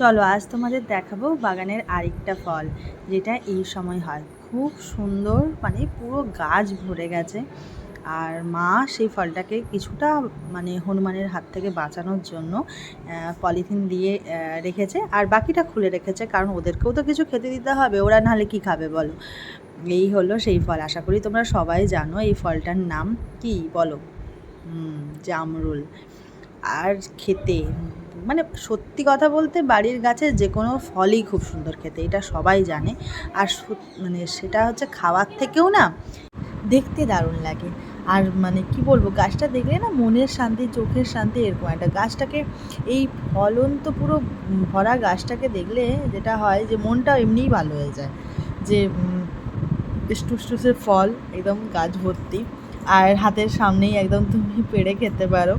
চলো, আজ তোমাদের দেখাবো বাগানের আরেকটা ফল, যেটা এই সময় হয়। খুব সুন্দর মানে পুরো গাছ ভরে গেছে। আর মা সেই ফলটাকে কিছুটা মানে হনুমানের হাত থেকে বাঁচানোর জন্য পলিথিন দিয়ে রেখেছে। আর বাকিটা খুলে রেখেছে, কারণ ওদেরকেও তো কিছু খেতে দিতে হবে, ওরা নাহলে কি খাবে বলো? এই হলো সেই ফল। আশা করি তোমরা সবাই জানো এই ফলটার নাম কি? বলো। জামরুল। আর খেতে মানে সত্যি কথা বলতে বাড়ির গাছের যে কোনো ফলই খুব সুন্দর খেতে, এটা সবাই জানে। আর মানে সেটা হচ্ছে খাওয়ার থেকেও না দেখতে দারুণ লাগে। আর মানে কি বলব, গাছটা দেখলে না মনের শান্তি, চোখের শান্তি এরকম একটা গাছটাকে, এই ফলন্ত পুরো ভরা গাছটাকে দেখলে যেটা হয় যে মনটা এমনিই ভালো হয়ে যায়। যে টুসটুসে ফল, একদম গাছ ভর্তি, আর হাতের সামনেই একদম তুমি পেড়ে খেতে পারো।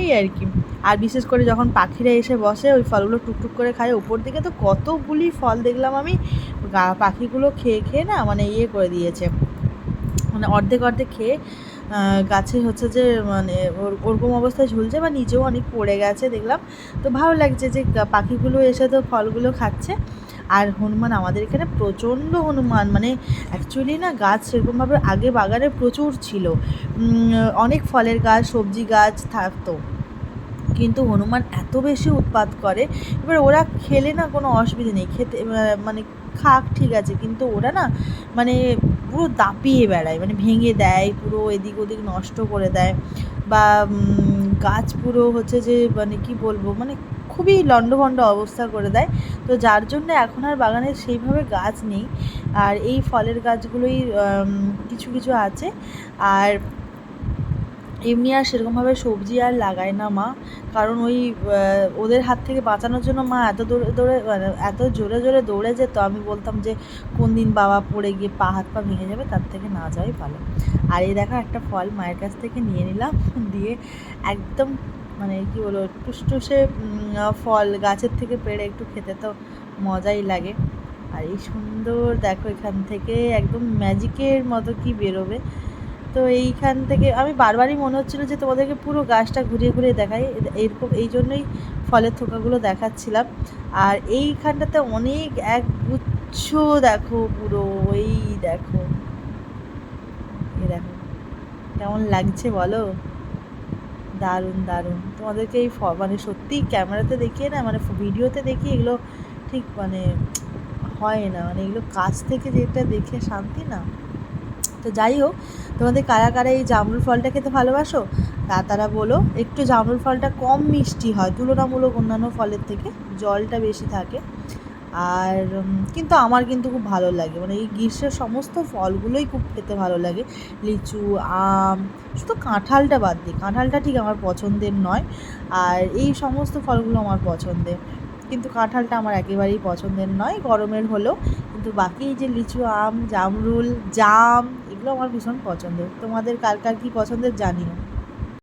এই আর কি। আর বিশেষ করে যখন পাখিরা এসে বসে, ওই ফলগুলো টুকটুক করে খায় উপর দিকে তো কতগুলি ফল দেখলাম আমি। পাখিগুলো খেয়ে খেয়ে না মানে ইয়ে করে দিয়েছে। মানে অর্ধেক অর্ধেক খেয়ে গাছে হচ্ছে যে মানে ওর- ওরকম অবস্থায় ঝুলছে বা নিজেও অনেক পড়ে গেছে দেখলাম। তো ভালো লাগছে যে পাখিগুলো এসে তো ফলগুলো খাচ্ছে। আর হনুমান, আমাদের এখানে প্রচণ্ড হনুমান। মানে অ্যাকচুয়ালি না গাছ সেরকমভাবে আগে বাগানে প্রচুর ছিল। অনেক ফলের গাছ, সবজি গাছ থাকতো। কিন্তু হনুমান এত বেশি উৎপাত করে, এবার ওরা খেলে না কোনো অসুবিধে নেই, খেতে মানে খাক ঠিক আছে, কিন্তু ওরা না মানে পুরো দাপিয়ে বেড়ায় মানে ভেঙে দেয়, পুরো এদিক ওদিক নষ্ট করে দেয়, বা গাছ পুরো হচ্ছে যে মানে কি বলব মানে খুবই লণ্ডভণ্ড অবস্থা করে দেয়, তো যার জন্য এখন আর বাগানে সেইভাবে গাছ নেই, আর এই ফলের গাছগুলোই কিছু কিছু আছে, আর এমনি আর সেরকমভাবে সবজি আর লাগায় না মা। কারণ ওই ওদের হাত থেকে বাঁচানোর জন্য মা এত দৌড়ে দৌড়ে মানে এত জোরে জোরে দৌড়ে যেত, আমি বলতাম যে, কোন দিন বাবা পড়ে গিয়ে পা, হাত, পা ভেঙে যাবে, তার থেকে না যাওয়াই ভালো। আর এই দেখো একটা ফল মায়ের কাছ থেকে নিয়ে নিলাম, দিয়ে একদম মানে কি বলব টুসটুসে ফল গাছের থেকে পেড়ে একটু খেতে তো মজাই লাগে। আর এই সুন্দর দেখো এখান থেকে, একদম ম্যাজিকের মতো কি বেরোবে। তো এইখান থেকে আমি বারবারই মনে হচ্ছিল যে তোমাদেরকে পুরো গাছটা ঘুরিয়ে ঘুরিয়ে দেখাই। এরকম এই জন্যই ফলের থোকাগুলো দেখাচ্ছিলাম। আর এইখানটাতে অনেক এক গুচ্ছ দেখো পুরো এই দেখো। দেখো, কেমন লাগছে বলো? দারুণ দারুণ। তোমাদেরকে এই মানে সত্যি ক্যামেরাতে দেখিয়ে না মানে ভিডিওতে দেখি এগুলো ঠিক মানে হয় না। মানে এগুলো কাছ থেকে যেটা দেখে শান্তি না। তো যাই হোক, তোমাদের কারা কারা এই জামরুল ফলটা খেতে ভালোবাসো? তা তারা বলো, একটু জামরুল ফলটা কম মিষ্টি হয়, তুলনামূলক অন্যান্য ফলের থেকে জলটা বেশি থাকে। আর কিন্তু আমার কিন্তু খুব ভালো লাগে মানে এই গ্রীষ্মের সমস্ত ফলগুলোই খুব খেতে ভালো লাগে। লিচু, আম, শুধু কাঁঠালটা বাদ দিই, কাঁঠালটা ঠিক আমার পছন্দের নয়, আর এই সমস্ত ফলগুলো আমার পছন্দের। কিন্তু কাঁঠালটা আমার একেবারেই পছন্দের নয়, গরমের হলেও। কিন্তু বাকি যে লিচু, আম, জামরুল, জাম এগুলো আমার ভীষণ পছন্দের। তোমাদের কার কার কী পছন্দের জানিও।